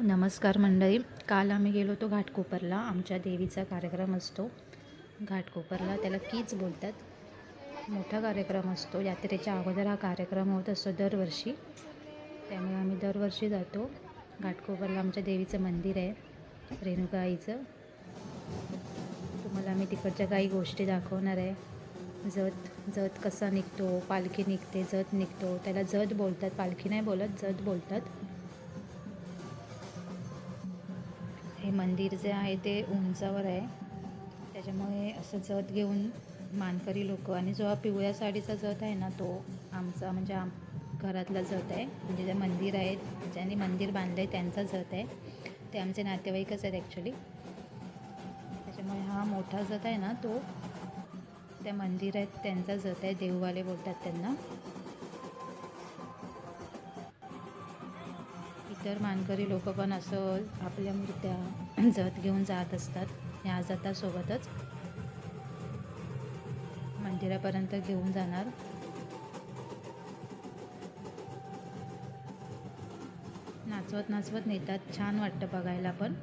नमस्कार मंडळी. काल आम्ही गेलो होतो घाटकोपरला. आमच्या देवीचा कार्यक्रम असतो. घाटकोपरला त्याला कीच बोलतात. मोठा कार्यक्रम असतो. यात्रेच्या अगोदर हा कार्यक्रम होत असतो दरवर्षी. त्यामुळे आम्ही दरवर्षी जातो. घाटकोपरला आमच्या देवीचं मंदिर आहे. रेणुका आईचं तुम्हाला आम्ही तिकडच्या काही गोष्टी दाखवणार आहे. जत जत कसा निघतो पालखी निघते जत निघतो. त्याला जत बोलतात. पालखी नाही बोलत जत बोलतात. हे मंदिर जे आहे ते उंचावर आहे. त्याच्यामुळे असं जत घेऊन मानकरी लोक आणि जो हा पिवळ्या साडीचा जत आहे ना तो आमचा म्हणजे आम घरातला जत आहे. म्हणजे जे मंदिर आहे ज्यांनी मंदिर बांधलं आहे त्यांचा जत आहे. ते आमचे नातेवाईकच आहेत ॲक्च्युली त्याच्यामुळे हा मोठा जत आहे ना तो त्या मंदिर आहेत त्यांचा जत आहे. देववाले बोलतात त्यांना. इतर मानकरी लोक पण असं आपल्या मूर्त्या जत घेऊन जात असतात. या जतासोबतच मंदिरापर्यंत घेऊन जाणार. नाचवत नाचवत नेतात. छान वाटतं बघायला पण.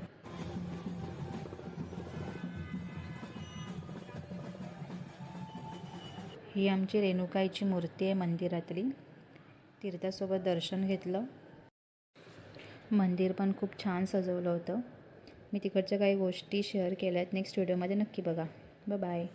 ही आमची रेणुकाईची मूर्ती आहे मंदिरातली. तीर्थासोबत दर्शन घेतलं. मंदिर पण खूप छान सजवलं होतं. मी तिकडच्या काही गोष्टी शेअर केल्या आहेत नेक्स्ट व्हिडिओमध्ये नक्की बघा. ब बाय